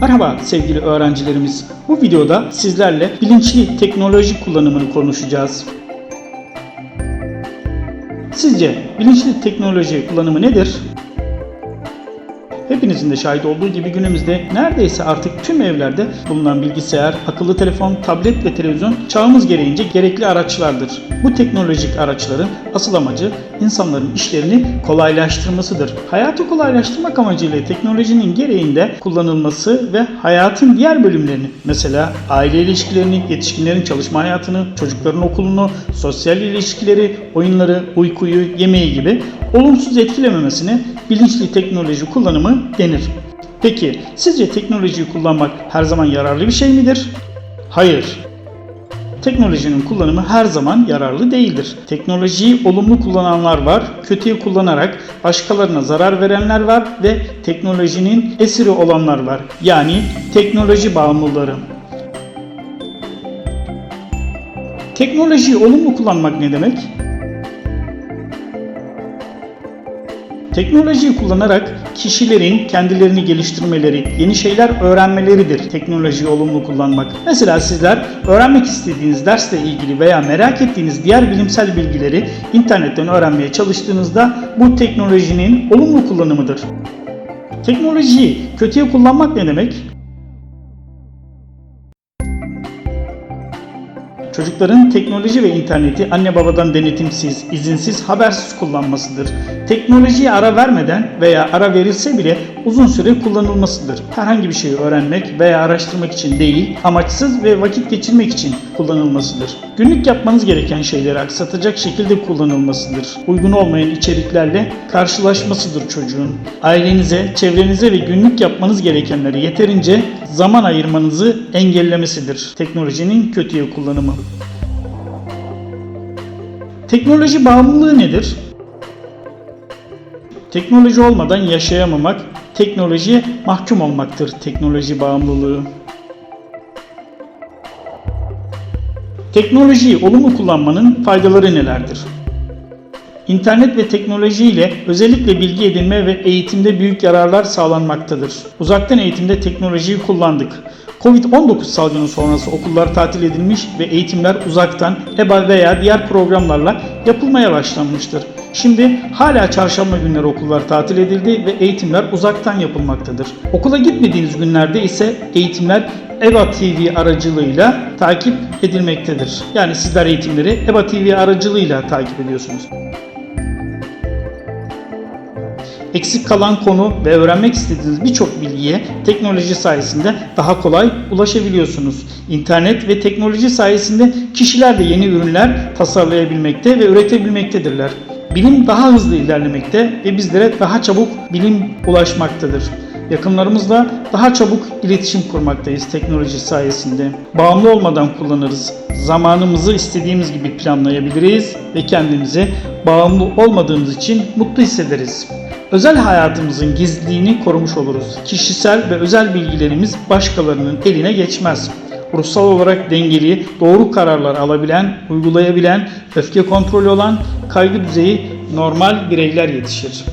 Merhaba sevgili öğrencilerimiz. Bu videoda sizlerle bilinçli teknoloji kullanımını konuşacağız. Sizce bilinçli teknoloji kullanımı nedir? Hepinizin de şahit olduğu gibi günümüzde neredeyse artık tüm evlerde bulunan bilgisayar, akıllı telefon, tablet ve televizyon çağımız gereğince gerekli araçlardır. Bu teknolojik araçların asıl amacı insanların işlerini kolaylaştırmasıdır. Hayatı kolaylaştırmak amacıyla teknolojinin gereğinde kullanılması ve hayatın diğer bölümlerini mesela aile ilişkilerini, yetişkinlerin çalışma hayatını, çocukların okulunu, sosyal ilişkileri, oyunları, uykuyu, yemeği gibi olumsuz etkilememesine bilinçli teknoloji kullanımı denir. Peki sizce teknolojiyi kullanmak her zaman yararlı bir şey midir? Hayır. Teknolojinin kullanımı her zaman yararlı değildir. Teknolojiyi olumlu kullananlar var, kötüye kullanarak başkalarına zarar verenler var ve teknolojinin esiri olanlar var. Yani teknoloji bağımlıları. Teknolojiyi olumlu kullanmak ne demek? Teknolojiyi kullanarak kişilerin kendilerini geliştirmeleri, yeni şeyler öğrenmeleridir teknolojiyi olumlu kullanmak. Mesela sizler öğrenmek istediğiniz dersle ilgili veya merak ettiğiniz diğer bilimsel bilgileri internetten öğrenmeye çalıştığınızda bu teknolojinin olumlu kullanımıdır. Teknolojiyi kötüye kullanmak ne demek? Çocukların teknoloji ve interneti anne babadan denetimsiz, izinsiz, habersiz kullanmasıdır. Teknolojiye ara vermeden veya ara verilse bile uzun süre kullanılmasıdır. Herhangi bir şeyi öğrenmek veya araştırmak için değil, amaçsız ve vakit geçirmek için kullanılmasıdır. Günlük yapmanız gereken şeyleri aksatacak şekilde kullanılmasıdır. Uygun olmayan içeriklerle karşılaşmasıdır çocuğun. Ailenize, çevrenize ve günlük yapmanız gerekenleri yeterince zaman ayırmanızı engellemesidir. Teknolojinin kötüye kullanımı. Teknoloji bağımlılığı nedir? Teknoloji olmadan yaşayamamak, teknolojiye mahkum olmaktır teknoloji bağımlılığı. Teknolojiyi olumlu kullanmanın faydaları nelerdir? İnternet ve teknoloji ile özellikle bilgi edinme ve eğitimde büyük yararlar sağlanmaktadır. Uzaktan eğitimde teknolojiyi kullandık. Covid-19 salgını sonrası okullar tatil edilmiş ve eğitimler uzaktan EBA veya diğer programlarla yapılmaya başlanmıştır. Şimdi hala çarşamba günleri okullar tatil edildi ve eğitimler uzaktan yapılmaktadır. Okula gitmediğiniz günlerde ise eğitimler EBA TV aracılığıyla takip edilmektedir. Yani sizler eğitimleri EBA TV aracılığıyla takip ediyorsunuz. Eksik kalan konu ve öğrenmek istediğiniz birçok bilgiye teknoloji sayesinde daha kolay ulaşabiliyorsunuz. İnternet ve teknoloji sayesinde kişiler de yeni ürünler tasarlayabilmekte ve üretebilmektedirler. Bilim daha hızlı ilerlemekte ve bizlere daha çabuk bilim ulaşmaktadır. Yakınlarımızla daha çabuk iletişim kurmaktayız teknoloji sayesinde. Bağımlı olmadan kullanırız. Zamanımızı istediğimiz gibi planlayabiliriz ve kendimize bağımlı olmadığımız için mutlu hissederiz. Özel hayatımızın gizliliğini korumuş oluruz. Kişisel ve özel bilgilerimiz başkalarının eline geçmez. Ruhsal olarak dengeli, doğru kararlar alabilen, uygulayabilen, öfke kontrolü olan, kaygı düzeyi normal bireyler yetişir.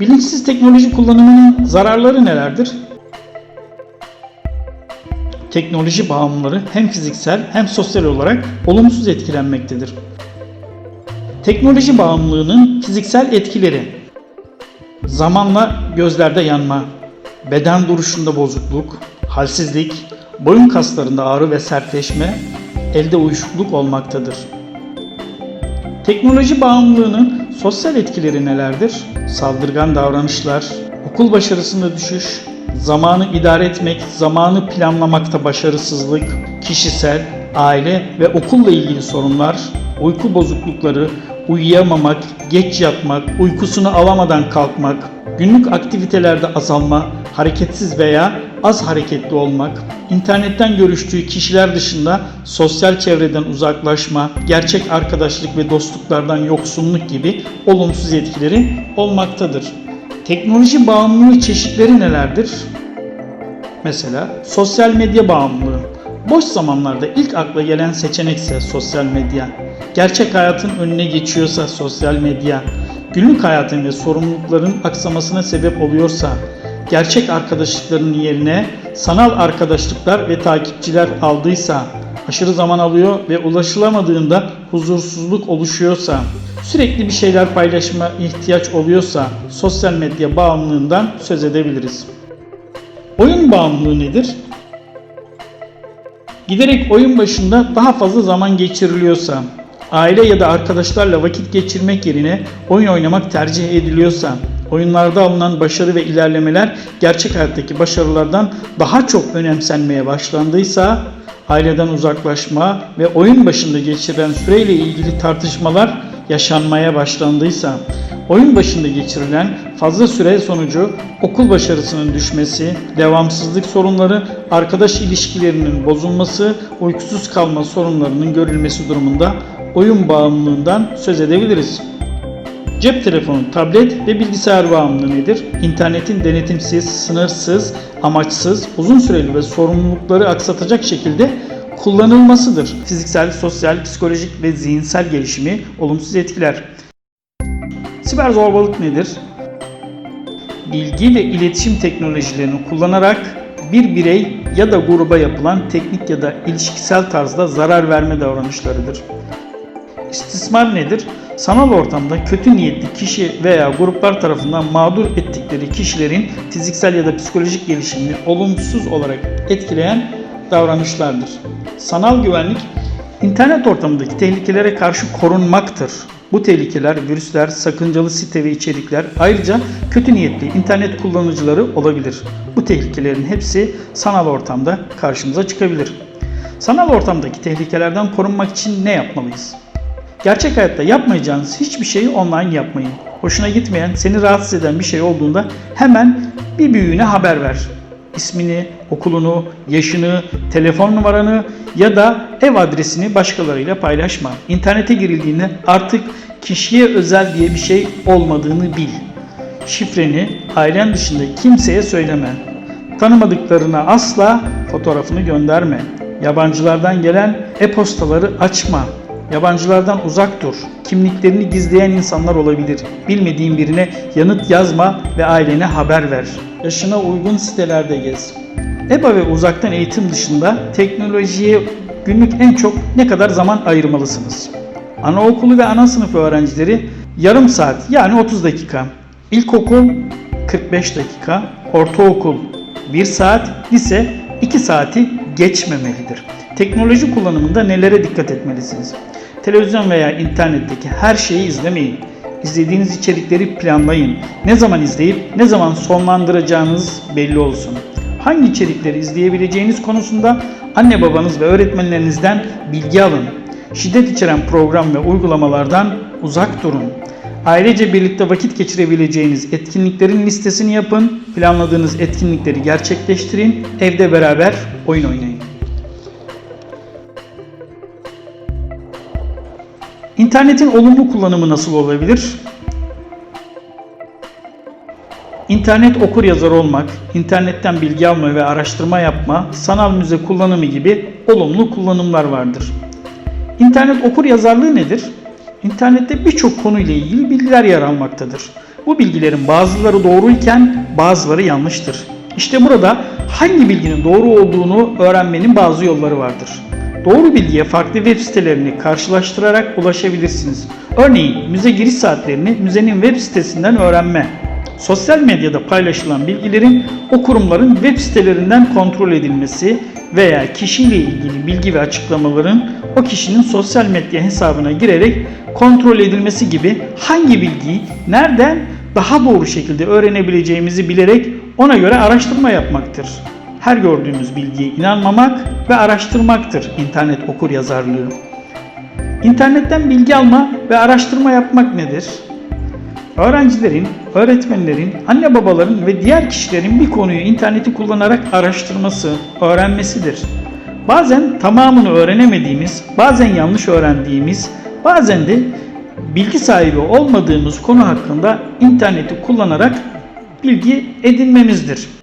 Bilinçsiz teknoloji kullanımının zararları nelerdir? Teknoloji bağımlıları hem fiziksel hem sosyal olarak olumsuz etkilenmektedir. Teknoloji bağımlılığının fiziksel etkileri Zamanla gözlerde yanma, beden duruşunda bozukluk, halsizlik, boyun kaslarında ağrı ve sertleşme, elde uyuşukluk olmaktadır. Teknoloji bağımlılığının sosyal etkileri nelerdir? Saldırgan davranışlar, okul başarısında düşüş, zamanı idare etmek, zamanı planlamakta başarısızlık, kişisel, aile ve okulla ilgili sorunlar, uyku bozuklukları, uyuyamamak, geç yatmak, uykusunu alamadan kalkmak, günlük aktivitelerde azalma, hareketsiz veya az hareketli olmak, internetten görüştüğü kişiler dışında sosyal çevreden uzaklaşma, gerçek arkadaşlık ve dostluklardan yoksunluk gibi olumsuz etkileri olmaktadır. Teknoloji bağımlılığı çeşitleri nelerdir? Mesela sosyal medya bağımlılığı. Boş zamanlarda ilk akla gelen seçenekse sosyal medya. Gerçek hayatın önüne geçiyorsa sosyal medya. Günlük hayatın ve sorumlulukların aksamasına sebep oluyorsa, gerçek arkadaşlıkların yerine sanal arkadaşlıklar ve takipçiler aldıysa, aşırı zaman alıyor ve ulaşılamadığında huzursuzluk oluşuyorsa, sürekli bir şeyler paylaşma ihtiyaç oluyorsa sosyal medya bağımlılığından söz edebiliriz. Oyun bağımlılığı nedir? Giderek oyun başında daha fazla zaman geçiriliyorsa, aile ya da arkadaşlarla vakit geçirmek yerine oyun oynamak tercih ediliyorsa, oyunlarda alınan başarı ve ilerlemeler gerçek hayattaki başarılardan daha çok önemsenmeye başlandıysa, aileden uzaklaşma ve oyun başında geçirilen süreyle ilgili tartışmalar yaşanmaya başlandıysa, oyun başında geçirilen fazla süre sonucu okul başarısının düşmesi, devamsızlık sorunları, arkadaş ilişkilerinin bozulması, uykusuz kalma sorunlarının görülmesi durumunda oyun bağımlılığından söz edebiliriz. Cep telefonu, tablet ve bilgisayar bağımlılığı nedir? İnternetin denetimsiz, sınırsız, amaçsız, uzun süreli ve sorumlulukları aksatacak şekilde kullanılmasıdır. Fiziksel, sosyal, psikolojik ve zihinsel gelişimi olumsuz etkiler. Siber zorbalık nedir? Bilgi ve iletişim teknolojilerini kullanarak bir birey ya da gruba yapılan teknik ya da ilişkisel tarzda zarar verme davranışlarıdır. İstismar nedir? Sanal ortamda kötü niyetli kişi veya gruplar tarafından mağdur ettikleri kişilerin fiziksel ya da psikolojik gelişimini olumsuz olarak etkileyen davranışlardır. Sanal güvenlik internet ortamındaki tehlikelere karşı korunmaktır. Bu tehlikeler virüsler, sakıncalı site ve içerikler ayrıca kötü niyetli internet kullanıcıları olabilir. Bu tehlikelerin hepsi sanal ortamda karşımıza çıkabilir. Sanal ortamdaki tehlikelerden korunmak için ne yapmalıyız? Gerçek hayatta yapmayacağınız hiçbir şeyi online yapmayın. Hoşuna gitmeyen, seni rahatsız eden bir şey olduğunda hemen bir büyüğüne haber ver. İsmini, okulunu, yaşını, telefon numaranı ya da ev adresini başkalarıyla paylaşma. İnternete girildiğinde artık kişiye özel diye bir şey olmadığını bil. Şifreni ailen dışında kimseye söyleme. Tanımadıklarına asla fotoğrafını gönderme. Yabancılardan gelen e-postaları açma. Yabancılardan uzak dur. Kimliklerini gizleyen insanlar olabilir. Bilmediğin birine yanıt yazma ve ailene haber ver. Yaşına uygun sitelerde gez. EBA ve uzaktan eğitim dışında teknolojiye günlük en çok ne kadar zaman ayırmalısınız? Anaokulu ve ana sınıf öğrencileri yarım saat yani 30 dakika. İlkokul 45 dakika, ortaokul 1 saat, lise 2 saati geçmemelidir. Teknoloji kullanımında nelere dikkat etmelisiniz? Televizyon veya internetteki her şeyi izlemeyin. İzlediğiniz içerikleri planlayın. Ne zaman izleyip ne zaman sonlandıracağınız belli olsun. Hangi içerikleri izleyebileceğiniz konusunda anne babanız ve öğretmenlerinizden bilgi alın. Şiddet içeren program ve uygulamalardan uzak durun. Ailece birlikte vakit geçirebileceğiniz etkinliklerin listesini yapın. Planladığınız etkinlikleri gerçekleştirin. Evde beraber oyun oynayın. İnternetin olumlu kullanımı nasıl olabilir? İnternet okur yazar olmak, internetten bilgi alma ve araştırma yapma, sanal müze kullanımı gibi olumlu kullanımlar vardır. İnternet okur yazarlığı nedir? İnternette birçok konuyla ilgili bilgiler yer almaktadır. Bu bilgilerin bazıları doğruyken bazıları yanlıştır. İşte burada hangi bilginin doğru olduğunu öğrenmenin bazı yolları vardır. Doğru bilgiye farklı web sitelerini karşılaştırarak ulaşabilirsiniz. Örneğin müze giriş saatlerini müzenin web sitesinden öğrenme. Sosyal medyada paylaşılan bilgilerin o kurumların web sitelerinden kontrol edilmesi veya kişiyle ilgili bilgi ve açıklamaların o kişinin sosyal medya hesabına girerek kontrol edilmesi gibi hangi bilgiyi nereden daha doğru şekilde öğrenebileceğimizi bilerek ona göre araştırma yapmaktır. Her gördüğümüz bilgiye inanmamak ve araştırmaktır internet okur yazarlığı. İnternetten bilgi alma ve araştırma yapmak nedir? Öğrencilerin, öğretmenlerin, anne babaların ve diğer kişilerin bir konuyu interneti kullanarak araştırması, öğrenmesidir. Bazen tamamını öğrenemediğimiz, bazen yanlış öğrendiğimiz, bazen de bilgi sahibi olmadığımız konu hakkında interneti kullanarak bilgi edinmemizdir.